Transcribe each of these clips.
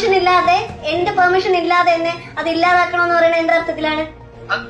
Permission ഇല്ലാതെ എന്റെ permission ഇല്ലാതെ തന്നെ അത് ഇല്ലാതാക്കണമെന്ന് പറയുന്നത് എന്റെ അർത്ഥത്തിലാണ്.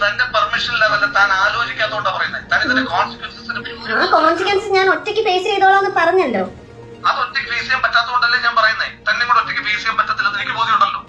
തന്റെ പെർമിഷൻ ഇല്ലാതല്ല താൻ ആലോചിക്കാത്തോണ്ടാ പറയുന്നത് താൻ ഇതിന്റെ കോൺസിക്വൻസസിന് ആ കോൺസിക്വൻസ് ഞാൻ ഒറ്റയ്ക്ക് ഫേസ് ചെയ്തോളാന്ന് പറഞ്ഞല്ലോ. അത് ഒറ്റയ്ക്ക് ഫേസ് ചെയ്യാൻ പറ്റാത്തതുകൊണ്ടല്ലേ ഞാൻ പറയുന്നത് തന്നെ കൂടെ ഒറ്റയ്ക്ക് ഫേസ് ചെയ്യാൻ പറ്റത്തില്ലെന്ന് എനിക്ക് ബോധ്യമുണ്ടല്ലോ.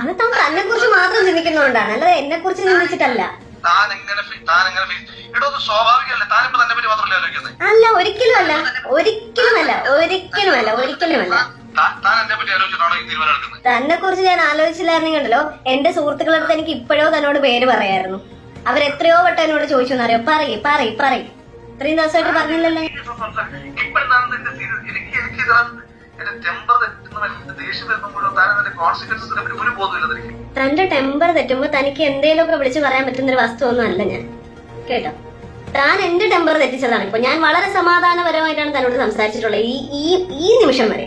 അത് താൻ തന്നെ കുറിച്ച് മാത്രം ചിന്തിക്കുന്നതുകൊണ്ടാണ്. അല്ലാതെ എന്നെ കുറിച്ച് ചിന്തിച്ചിട്ടല്ല. താൻ എങ്ങനെ താൻ എങ്ങനെ ഫേസ് ഇവിടെ ഒന്ന് സ്വാഭാവികമല്ലേ? താനിപ്പോ തന്നെ പറ്റി മാത്രമല്ലേ ആലോചിക്കുന്നത് അല്ല ഒരിക്കലും അല്ല ഒരിക്കലും അല്ല ഒരിക്കലും അല്ല ഒരിക്കലും അല്ല തന്നെ കുറിച്ച് ഞാൻ ആലോചിച്ചില്ലായിരുന്നെങ്കിൽ കണ്ടല്ലോ എന്റെ സുഹൃത്തുക്കളടുത്ത് എനിക്ക് ഇപ്പോഴോ തന്നോട് പേര് പറയായിരുന്നു. അവരെത്രയോ വട്ടം എന്നോട് ചോദിച്ചു എന്നറിയോ? പറയ് പറയ് പറയ്. ഇത്രയും ദിവസമായിട്ട് പറഞ്ഞില്ലല്ലോ. തന്റെ ടെമ്പർ തെറ്റുമ്പോ തനിക്ക് എന്തേലുമൊക്കെ വിളിച്ചു പറയാൻ പറ്റുന്ന ഒരു വസ്തു ഒന്നും അല്ല ഞാൻ. കേട്ടോ? താൻ എന്റെ ടെമ്പർ തെറ്റിച്ചതാണ്. ഇപ്പൊ ഞാൻ വളരെ സമാധാനപരമായിട്ടാണ് തന്നോട് സംസാരിച്ചിട്ടുള്ളത്. ഈ ഈ നിമിഷം വരെ.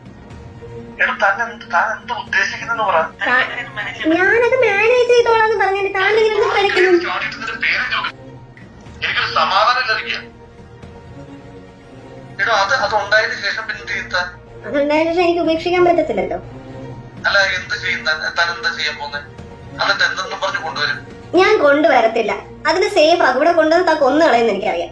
ഞാനത് മാനേജ് ചെയ്തോളാന്ന് പറഞ്ഞു താൻ. എനിക്കൊരു സമാധാനം ലഭിക്കുക. എടോ അത് അത് ഉണ്ടായതിനു ശേഷം പിന്നെ ചെയ്യും താൻ? എനിക്ക് ഉപേക്ഷിക്കാൻ പറ്റത്തില്ലല്ലോ. അല്ല എന്ത് ചെയ്യും താൻ? എന്താ ചെയ്യാൻ പോകുന്നത് എന്നിട്ട് എന്തെന്നും പറഞ്ഞു കൊണ്ടുവരും. ഞാൻ കൊണ്ടുവരത്തില്ല. അതിന് സേഫ് അവിടെ ഇവിടെ കൊണ്ടുവന്ന് താ കൊന്നു കളയുന്ന എനിക്കറിയാം.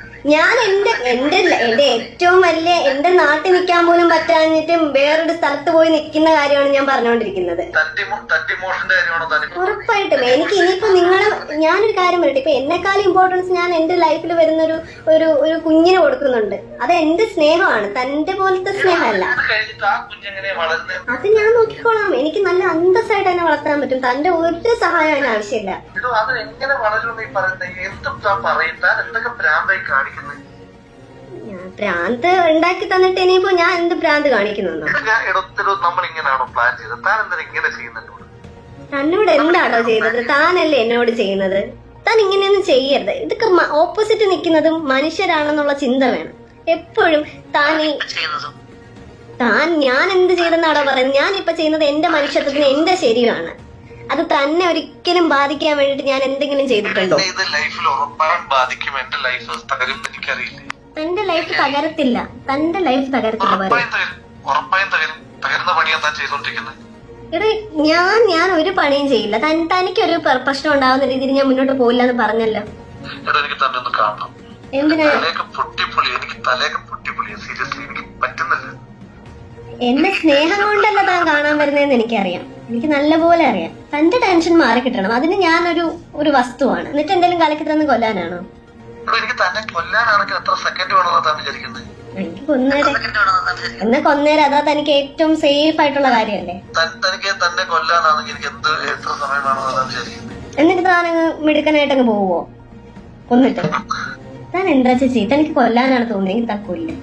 ഞാൻ എന്റെ എന്റെ എന്റെ ഏറ്റവും വലിയ എന്റെ നാട്ടിൽ നിൽക്കാൻ പോലും പറ്റാഞ്ഞിട്ട് വേറൊരു സ്ഥലത്ത് പോയി നിൽക്കുന്ന കാര്യമാണ് ഞാൻ പറഞ്ഞുകൊണ്ടിരിക്കുന്നത് ഉറപ്പായിട്ടും. എനിക്ക് ഇനിയിപ്പോ നിങ്ങളെ ഞാനൊരു കാര്യം പറയട്ടെ. ഇപ്പൊ എന്നെക്കാളും ഇമ്പോർട്ടൻസ് ഞാൻ എന്റെ ലൈഫിൽ വരുന്ന ഒരു ഒരു കുഞ്ഞിന് കൊടുക്കുന്നുണ്ട്. അത് എന്റെ സ്നേഹമാണ്. തന്റെ പോലത്തെ സ്നേഹമല്ല. അത് ഞാൻ നോക്കിക്കോളാം. എനിക്ക് നല്ല അന്തസ്സായിട്ട് തന്നെ വളർത്താൻ പറ്റും. തന്റെ ഒരു സഹായം അതിന് ആവശ്യമില്ല. എന്തൊക്കെ പ്രാന്തായി ഞാൻ ഭ്രാന്ത്. ഉണ്ടാക്കി തന്നിട്ട് ഇനിയിപ്പോ ഞാൻ എന്ത് ഭ്രാന്ത് കാണിക്കുന്നു നമ്മൾ ഇങ്ങനെയാണോ പ്ലാൻ ചെയ്തത്? താൻ എന്തിനാ ഇങ്ങനെ ചെയ്യുന്നുണ്ട് തന്നോട് എന്താണോ ചെയ്തത്? താനല്ലേ എന്നോട് ചെയ്യുന്നത്? താൻ ഇങ്ങനെയൊന്നും ചെയ്യരുത്. ഇതൊക്കെ ഓപ്പോസിറ്റ് നിൽക്കുന്നതും മനുഷ്യരാണെന്നുള്ള ചിന്ത വേണം. എപ്പോഴും താൻ ഈ താൻ ഞാൻ എന്ത് ചെയ്തെന്നാണോ പറയുന്നത്? ഞാൻ ഇപ്പൊ ചെയ്യുന്നത് എന്റെ മനുഷ്യത്വത്തിന് എന്റെ ശരിയാണ്. അത് തന്നെ ഒരിക്കലും ബാധിക്കാൻ വേണ്ടിട്ട് ഞാൻ എന്തെങ്കിലും ചെയ്തിട്ടുണ്ടോ? ഇത് ലൈഫിൽ ഉറപ്പായും ബാധിക്കും. എന്റെ ലൈഫ് തകരും എനിക്കറിയില്ല. തന്റെ ലൈഫ് തകരത്തില്ല. തന്റെ ലൈഫ് തകരത്തില്ല പറയും. ഉറപ്പായും തകരും. ഉറപ്പായും തകരും. തകരുന്ന പണിയാണ് താൻ ചെയ്തോണ്ടിരിക്കുന്നത് എടേ ഞാൻ ഞാൻ ഒരു പണിയും ചെയ്യില്ല. തൻ തനിക്കൊരു പ്ര- പ്രശ്നം ഉണ്ടാവുന്ന രീതിയിൽ ഞാൻ മുന്നോട്ട് പോയില്ല എന്ന് പറഞ്ഞല്ലോ. എടാ എനിക്ക് തന്നെ ഒന്ന് കാണണം. എന്തിനാ? തലയൊക്കെ പൊട്ടിപ്പൊളി എനിക്ക് തലയൊക്കെ പൊട്ടിപ്പൊളിയാ. സീരിയസ്ലി എനിക്ക് പറ്റുന്നില്ല. എന്നെ സ്നേഹം കൊണ്ടല്ല താൻ കാണാൻ വരുന്നതെന്ന് എനിക്കറിയാം. എനിക്ക് നല്ലപോലെ അറിയാം. തന്റെ ടെൻഷൻ മാറി കിട്ടണം. അതിന് ഞാനൊരു ഒരു വസ്തുവാണ്. എന്നിട്ട് എന്തെങ്കിലും കലക്കി തന്നെ കൊല്ലാനാണോ? എനിക്ക് തന്നെ കൊല്ലാനാണെങ്കിൽ എത്ര സെക്കൻഡ് വേണമെന്നാ താൻ വിചാരിക്കുന്നത് എനിക്ക് കൊന്നേരെ. എന്നെ അതാ തനിക്ക് ഏറ്റവും സേഫ് ആയിട്ടുള്ള കാര്യമല്ലേ? എന്നിട്ട് തനിക്ക് തന്നെ കൊല്ലാനാണെങ്കിൽ എനിക്ക് എന്ത് എത്ര സമയം വേണമെന്നാ താൻ വിചാരിക്കുന്നത് എന്നിട്ട് താൻ അങ്ങ് മിടുക്കനായിട്ടങ്ങ് പോവോ? കൊന്നിട്ട്. താൻ എന്താ ചേച്ചി? തനിക്ക് കൊല്ലാനാണ് തോന്നിയെങ്കിൽ താൻ കൊല്ലും